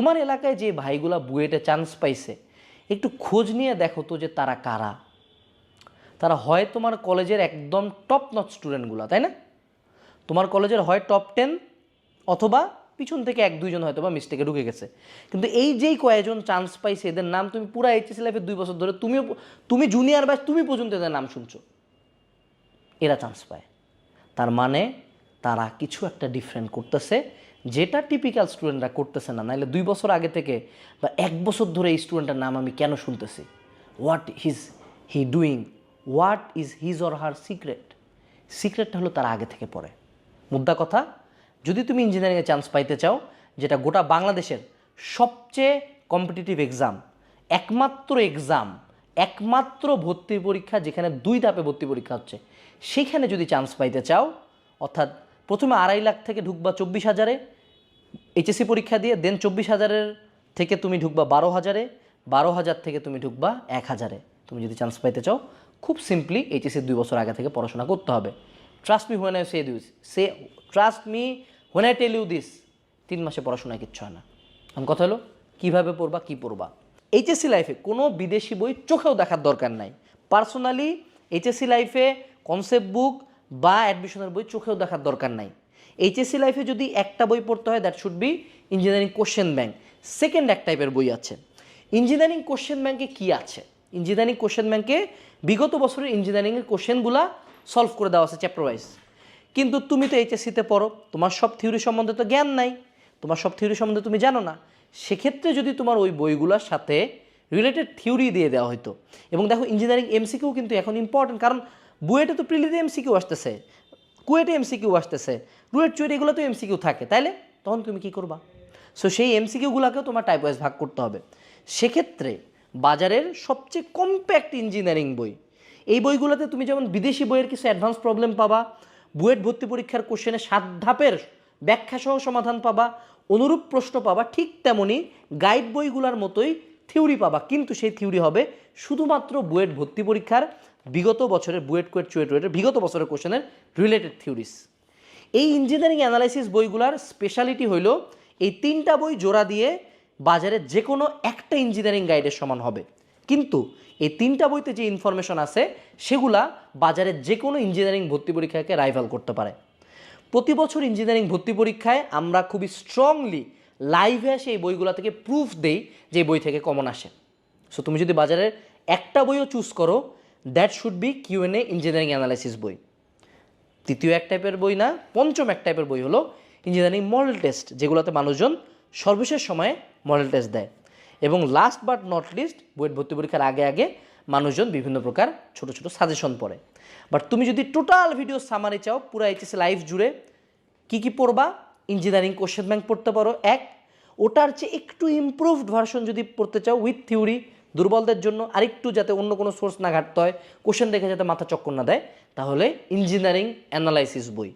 তোমার এলাকায় যে ভাইগুলা বুয়েটে চান্স পাইছে, একটু খোঁজ নিয়ে দেখো তো যে তারা কারা। তারা হয় তোমার কলেজের একদম টপ নট স্টুডেন্টগুলো তাই না? তোমার কলেজের হয় টপ টেন অথবা পিছন থেকে এক, দুইজন হয়তো বা মিস্টেকে ঢুকে গেছে। কিন্তু এই যেই কয়েকজন চান্স পাইছে, এদের নাম তুমি পুরো এইচএসি লাইফে দুই বছর ধরে তুমিও, তুমি জুনিয়র ব্যাচ তুমি পর্যন্ত এদের নাম শুনছো। এরা চান্স পায়। তার মানে তারা কিছু একটা ডিফারেন্ট করতেছে যেটা টিপিক্যাল স্টুডেন্টরা করতেছে না নাহলে দুই বছর আগে থেকে বা এক বছর ধরে এই স্টুডেন্টের নাম আমি কেন শুনতেছি? What his he doing what is his or her secret সিক্রেটটা হলো তার আগে থেকে পড়ে। মুদ্রা কথা, যদি তুমি ইঞ্জিনিয়ারিংয়ে চান্স পাইতে চাও, যেটা গোটা বাংলাদেশের সবচেয়ে কম্পিটিটিভ এক্সাম একমাত্র এক্সাম একমাত্র ভর্তি পরীক্ষা যেখানে দুই ধাপে ভর্তি পরীক্ষা হচ্ছে, সেখানে যদি চান্স পাইতে চাও, অর্থাৎ প্রথমে আড়াই লাখ থেকে ঢুকবা চব্বিশ হাজারে এইচএসসি পরীক্ষা দিয়ে দেন চব্বিশ হাজারের থেকে তুমি ঢুকবা বারো হাজারে, বারো হাজার থেকে তুমি ঢুকবা এক হাজারে। তুমি যদি চান্স পাইতে চাও, খুব সিম্পলি এইচএসসি দুই বছর আগে থেকে পড়াশোনা করতে হবে। Trust me when I say this say trust me when I tell you this তিন মাসে পড়াশোনা কিচ্ছু হয় না। এখন কথা হলো, কীভাবে পড়বা, কী পড়বা? এইচএসসি লাইফে কোনো বিদেশি বই চোখেও দেখার দরকার নাই। পার্সোনালি এইচএসসি লাইফে কনসেপ্ট বুক বা অ্যাডমিশনের বই চোখেও দেখার দরকার নাই। এইচএসসি লাইফে যদি একটা বই পড়তে হয় that should be engineering question bank second এক টাইপের বই আছে। ইঞ্জিনিয়ারিং কোশ্চেন ব্যাংকে কি আছে? ইঞ্জিনিয়ারিং কোশ্চেন ব্যাংকে বিগত বছরের ইঞ্জিনিয়ারিংয়ের কোশ্চেনগুলা সলভ করে দেওয়া আছে চ্যাপ্টার ওয়াইজ কিন্তু তুমি তো এইচএসসিতে পড়ো, তোমার সব থিওরি সম্বন্ধে তো জ্ঞান নাই, তোমার সব থিওরি সম্বন্ধে তুমি জানো না। সেক্ষেত্রে যদি তোমার ওই বইগুলোর সাথে রিলেটেড থিওরি দিয়ে দেওয়া হতো এবং দেখো ইঞ্জিনিয়ারিং এমসিকিউ কিন্তু এখন ইম্পর্টেন্ট কারণ বুয়েটে তো প্রিলিতে এমসিকিউ আসতেছে। কুয়েটে এমসিকিউ আসতেছে। রুয়েট চুয়েট, এগুলো তো এমসিকিউ থাকে, তাইলে? তখন তুমি কি করবা? সো সেই এমসিকিউগুলোকেও তোমার টাইপ ওয়াইজ ভাগ করতে হবে। সেক্ষেত্রে বাজারের সবচেয়ে কম্প্যাক্ট ইঞ্জিনিয়ারিং বই, এই বইগুলোতে তুমি যেমন বিদেশি বইয়ের কিছু অ্যাডভান্স প্রবলেম পাবা, বুয়েট ভর্তি পরীক্ষার কোশ্চেনে সাত ধাপের ব্যাখ্যাসহ সমাধান পাবা, অনুরূপ প্রশ্ন পাবা, ঠিক তেমনি গাইড বইগুলোর মতোই থিওরি পাবা। কিন্তু সেই থিওরি হবে শুধুমাত্র বুয়েট ভর্তি পরীক্ষার বিগত বছরের বুয়েট কুয়েট চুয়েট রুয়েটের বিগত বছরের কোশ্চেনের রিলেটেড থিওরিস এই ইঞ্জিনিয়ারিং অ্যানালাইসিস বইগুলার স্পেশালিটি হইল এই তিনটা বই জোড়া দিয়ে বাজারে যে কোনো একটা ইঞ্জিনিয়ারিং গাইডের সমান হবে। কিন্তু এই তিনটা বইতে যে ইনফরমেশন আছে, সেগুলা বাজারে যে কোনো ইঞ্জিনিয়ারিং ভর্তি পরীক্ষাকে রাইভাল করতে পারে। প্রতি বছর ইঞ্জিনিয়ারিং ভর্তি পরীক্ষায় আমরা খুবই স্ট্রংলি লাইভে এসে এই বইগুলো থেকে প্রুফ দেই যে বই থেকে কমন আসে। সো তুমি যদি বাজারের একটা বইও চুজ করো that should be QnA engineering analysis বই। তৃতীয় এক টাইপের বই না, পঞ্চম এক টাইপের বই হলো ইঞ্জিনিয়ারিং মডেল টেস্ট যেগুলোতে মানুষজন সর্বশেষ সময়ে মডেল টেস্ট দেয়। এবং last but not least BUET ভর্তি পরীক্ষার আগে আগে মানুষজন বিভিন্ন প্রকার ছোট ছোট সাজেশন পড়ে। বাট তুমি যদি টোটাল ভিডিও সামারি চাও, পুরো এইচএসি লাইফ জুড়ে, কি কি পড়বা? ইঞ্জিনিয়ারিং কোশ্চেন ব্যাংক পড়তে পারো, এক। ওটার চেয়ে একটু ইমপ্রুভড ভার্সন যদি পড়তে চাও উইথ থিওরি দুর্বলদের জন্য আরেকটু যাতে অন্য কোনো সোর্স না ঘাটতে হয় কোশ্চেন দেখে যাতে মাথা চক্কর না দেয়, তাহলে ইঞ্জিনিয়ারিং অ্যানালাইসিস বই।